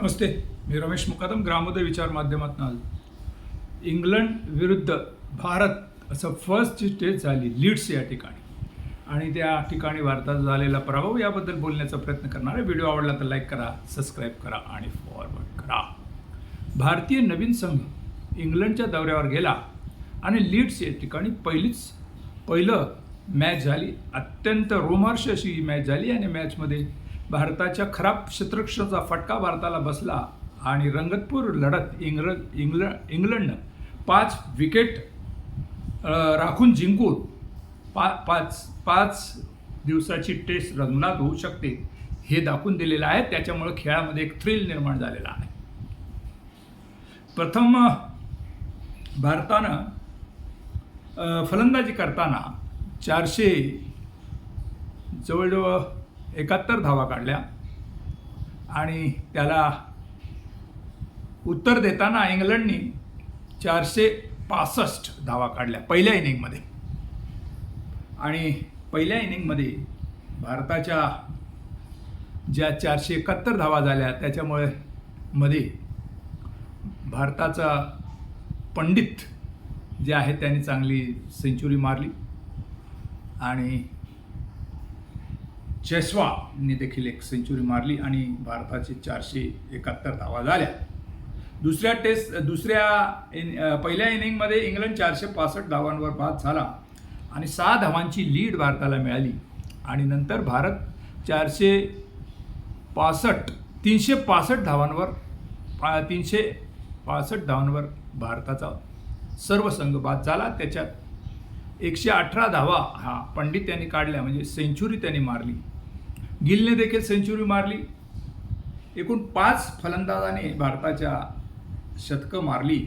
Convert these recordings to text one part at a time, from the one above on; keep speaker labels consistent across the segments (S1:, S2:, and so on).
S1: नमस्ते मी रमेश मुकादम ग्रामोदय विचार माध्यमातून आलो. इंग्लंड विरुद्ध भारत असं फर्स्ट जी टेस्ट झाली लीड्स या ठिकाणी. आणि त्या ठिकाणी भारताचा झालेला पराभव याबद्दल बोलण्याचा प्रयत्न करणार आहे व्हिडिओ आवडला तर लाईक करा सबस्क्राईब करा आणि फॉरवर्ड करा. भारतीय नवीन संघ इंग्लंडच्या दौऱ्यावर गेला आणि लीड्स या ठिकाणी पहिलीच पहिलं मॅच झाली. अत्यंत रोमार्श अशी ही मॅच झाली आणि मॅचमध्ये भारताच्या खराब क्षेत्ररक्षणाचा फटका भारताला बसला आणि रंगतपूर लढत इंग्र इंग्ल इंग्लंडनं पाच विकेट राखून जिंकून पा पाच पाच दिवसाची टेस्ट रंगणात होऊ शकते हे दाखवून दिलेलं आहे. त्याच्यामुळं खेळामध्ये एक थ्रिल निर्माण झालेला आहे. प्रथम भारतानं फलंदाजी करताना चारशे जवळजवळ एकाहत्तर धावा काढल्या. आणि त्याला उत्तर देताना इंग्लंडनी चारशे पासष्ट धावा काढल्या पहिल्या इनिंगमध्ये. आणि पहिल्या इनिंगमध्ये भारताच्या ज्या चारशे एकाहत्तर धावा झाल्या त्याच्यामुळे मध्ये भारताचा पंडित जे आहे त्यांनी चांगली सेंचुरी मारली. आणि चेस्वाने देखील एक सेंचुरी मारली आणि भारताचे चारशे एकाहत्तर धावा झाल्या. दुसऱ्या टेस्ट दुसऱ्या इन पहिल्या इनिंगमध्ये इंग्लंड चारशे पासष्ट धावांवर बाद झाला आणि सहा धावांची लीड भारताला मिळाली. आणि नंतर भारत चारशे पासष्ट तीनशे पासष्ट धावांवर पा तीनशे पासष्ट धावांवर भारताचा सर्व संघ बाद झाला. त्याच्यात एकशे अठरा धावा हा पंडित यांनी काढल्या म्हणजे सेंचुरी त्यांनी मारली. गिलने देखील सेंचुरी मारली. एकूण पाच फलंदाजाने भारताच्या शतकं मारली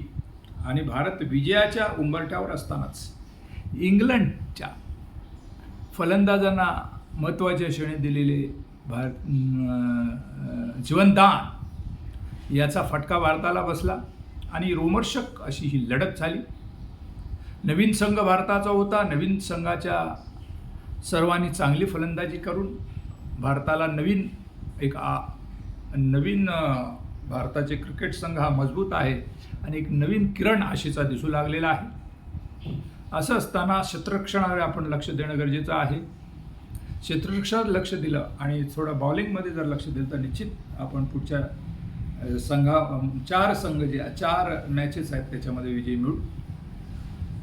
S1: आणि भारत विजयाच्या उंबरठ्यावर असतानाच इंग्लंडच्या फलंदाजांना महत्त्वाच्या क्षणी दिलेले भार जीवनदान याचा फटका भारताला बसला आणि रोमर्षक अशी ही लढत झाली. नवीन संघ भारताचा होता. नवीन संघाच्या सर्वांनी चांगली फलंदाजी करून भारताला नवीन एक आ नवीन भारताचे क्रिकेट संघ हा मजबूत आहे आणि एक नवीन किरण आशेचा दिसू लागलेला आहे. असं असताना क्षेत्ररक्षणावर आपण लक्ष देणं गरजेचं आहे. क्षेत्ररक्षणात लक्ष दिलं आणि थोडं बॉलिंगमध्ये जर लक्ष दिलं तर निश्चित आपण पुढच्या संघा चार संघ जे चार मॅचेस आहेत त्याच्यामध्ये विजय मिळू.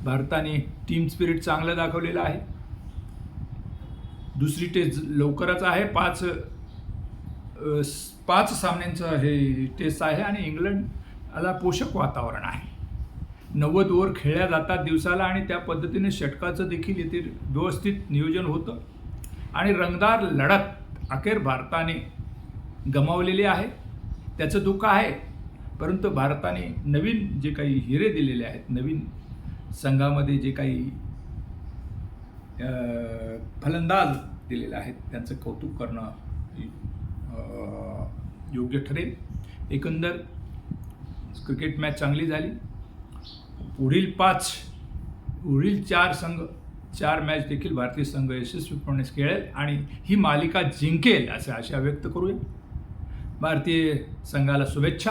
S1: भारताने टीम स्पिरिट चांगलं दाखवलेलं आहे. दुसरी टेस्ट लवकरच आहे. पाच पाच सामन्यांचं हे टेस्ट आहे आणि इंग्लंडला पोषक वातावरण आहे. नव्वद ओव्हर खेळल्या जातात दिवसाला आणि त्या पद्धतीने षटकाचं देखील येथे व्यवस्थित नियोजन होतं. आणि रंगदार लढत अखेर भारताने गमावलेली आहे. त्याचं दुःख आहे. परंतु भारताने नवीन जे काही हिरे दिलेले आहेत नवीन संघामध्ये जे काही फलंदाज दिलेले आहेत त्यांचं कौतुक करणं योग्य ठरेल. एकंदर क्रिकेट मॅच चांगली झाली. पुढील पाच पुढील चार संघ चार मॅच देखील भारतीय संघ यशस्वीपणे खेळेल आणि ही मालिका जिंकेल असे आशा व्यक्त करूया. भारतीय संघाला शुभेच्छा.